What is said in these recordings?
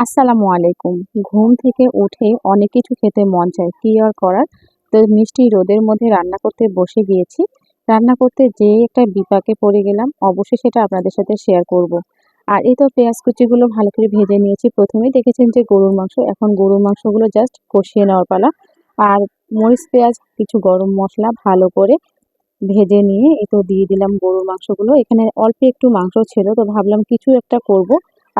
আসসালামু আলাইকুম। ঘুম থেকে উঠে অনেক কিছু খেতে মন চায়। কি আর করার? তো মিষ্টি রোদের মধ্যে রান্না করতে বসে গিয়েছি। রান্না করতে যে একটা বিপাকে পড়ে গেলাম। অবশ্যই সেটা আপনাদের সাথে শেয়ার করব। আর এই তো পেঁয়াজ কুচিগুলো ভালো করে ভেজে নিয়েছি। প্রথমেই দেখেছেন যে গরুর মাংস। এখন গরুর মাংসগুলো জাস্ট কষিয়ে নেওয়ার পালা। আর মরিচ পেঁয়াজ, কিছু গরম মশলা ভালো করে ভেজে নিয়ে এই তো দিয়ে দিলাম গরুর মাংসগুলো। এখানে অল্প একটু মাংস ছিল, তো ভাবলাম কিছু একটা করব।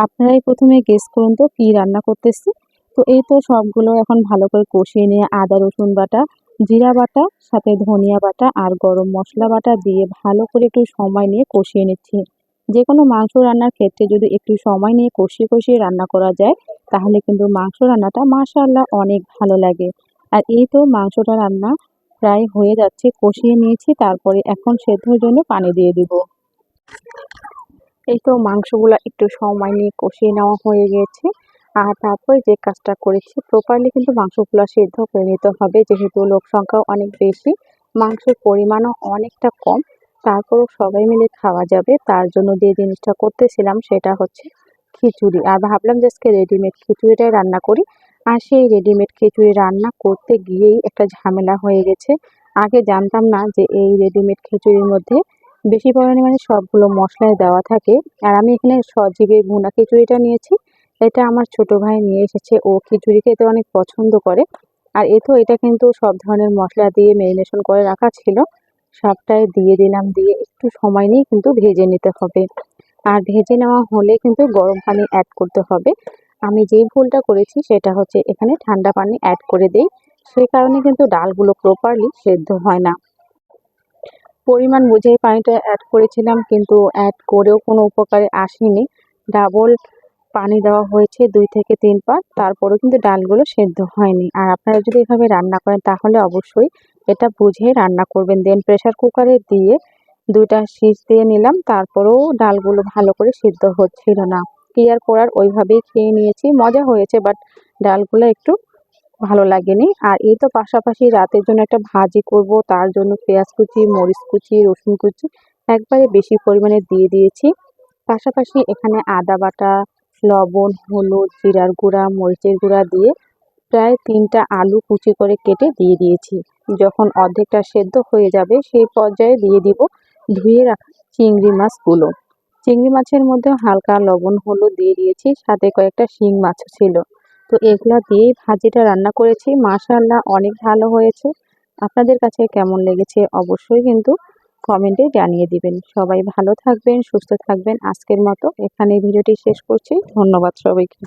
আপনারাই প্রথমে গেস করুন তো কী রান্না করতেছি। তো এই তো সবগুলো এখন ভালো করে কষিয়ে নিয়ে আদা, রসুন বাটা, জিরা বাটা, সাথে ধনিয়া বাটা আর গরম মশলা বাটা দিয়ে ভালো করে একটু সময় নিয়ে কষিয়ে নিচ্ছি। যে কোনো মাংস রান্নার ক্ষেত্রে যদি একটু সময় নিয়ে কষিয়ে কষিয়ে রান্না করা যায়, তাহলে কিন্তু মাংস রান্নাটা মাশাআল্লাহ অনেক ভালো লাগে। আর এই তো মাংসটা রান্না প্রায় হয়ে যাচ্ছে, কষিয়ে নিয়েছি, তারপরে এখন সেদ্ধর জন্য পানি দিয়ে দিব। এই তো মাংসগুলো একটু সময় নিয়ে কষিয়ে নেওয়া হয়ে গেছে। আর তারপরে যে কাজটা করেছি প্রপারলি কিন্তু মাংসগুলো সেদ্ধ করে নিতে হবে। যেহেতু লোক সংখ্যাও অনেক বেশি, মাংসের পরিমাণও অনেকটা কম, তারপরও সবাই মিলে খাওয়া যাবে। তার জন্য যে জিনিসটা করতেছিলাম সেটা হচ্ছে খিচুড়ি। আর ভাবলাম যে আজকে রেডিমেড খিচুড়িটাই রান্না করি। আর সেই রেডিমেড খিচুড়ি রান্না করতে গিয়েই একটা ঝামেলা হয়ে গেছে। আগে জানতাম না যে এই রেডিমেড খিচুড়ির মধ্যে বেশি পরিমাণে সবগুলো মশলায় দেওয়া থাকে। আর আমি এখানে সজীবের ভুনা খিচুড়িটা নিয়েছি। এটা আমার ছোট ভাই নিয়ে এসেছে। ও খিচুড়ি খেতে অনেক পছন্দ করে। আর এতো এটা কিন্তু সব ধরনের মশলা দিয়ে ম্যারিনেশন করে রাখা ছিল। সবটাই দিয়ে দিলাম, দিয়ে একটু সময় নিয়ে কিন্তু ভেজে নিতে হবে। আর ভেজে নেওয়া হলে কিন্তু গরম পানি অ্যাড করতে হবে। আমি যেই ভুলটা করেছি সেটা হচ্ছে এখানে ঠান্ডা পানি অ্যাড করে দিই। সেই কারণে কিন্তু ডালগুলো প্রপারলি সেদ্ধ হয় না। পরিমাণ বুঝেই পানিটা অ্যাড করেছিলাম, কিন্তু অ্যাড করেও কোনো উপকারে আসেনি। ডাবল পানি দেওয়া হয়েছে দুই থেকে তিন পাত, তারপরেও কিন্তু ডালগুলো সেদ্ধ হয়নি। আর আপনারা যদি এভাবে রান্না করেন, তাহলে অবশ্যই এটা বুঝে রান্না করবেন। দেন প্রেশার কুকারে দিয়ে দুইটা শীষ দিয়ে নিলাম, তারপরেও ডালগুলো ভালো করে সিদ্ধ হচ্ছিল না। কি আর করার ওইভাবেই খেয়ে নিয়েছি। মজা হয়েছে বাট ডালগুলো একটু ভালো লাগেনি। আর এই তো পাশাপাশি রাতের জন্য একটা ভাজি করব, তার জন্য পেঁয়াজ কুচি, মরিচ কুচি, রসুন কুচি একবারে বেশি পরিমাণে দিয়ে দিয়েছি। পাশাপাশি এখানে আদা বাটা, লবণ, হলুদ, জিরার গুঁড়া, মরিচের গুঁড়া দিয়ে প্রায় তিনটা আলু কুচি করে কেটে দিয়ে দিয়েছি। যখন অর্ধেকটা সেদ্ধ হয়ে যাবে সেই পর্যায়ে দিয়ে দিব ধুয়ে রাখা চিংড়ি মাছগুলো। চিংড়ি মাছের মধ্যে হালকা লবণ, হলুদ দিয়ে দিয়েছি, সাথে কয়েকটা শিং মাছও ছিল। তো এগুলা দিয়ে ভাজিটা রান্না করেছি। মাশাল্লাহ অনেক ভালো হয়েছে। আপনাদের কাছে কেমন লেগেছে অবশ্যই কিন্তু কমেন্টে জানিয়ে দিবেন। সবাই ভালো থাকবেন, সুস্থ থাকবেন। আজকের মতো এখানে ভিডিওটি শেষ করছি। ধন্যবাদ সবাইকে।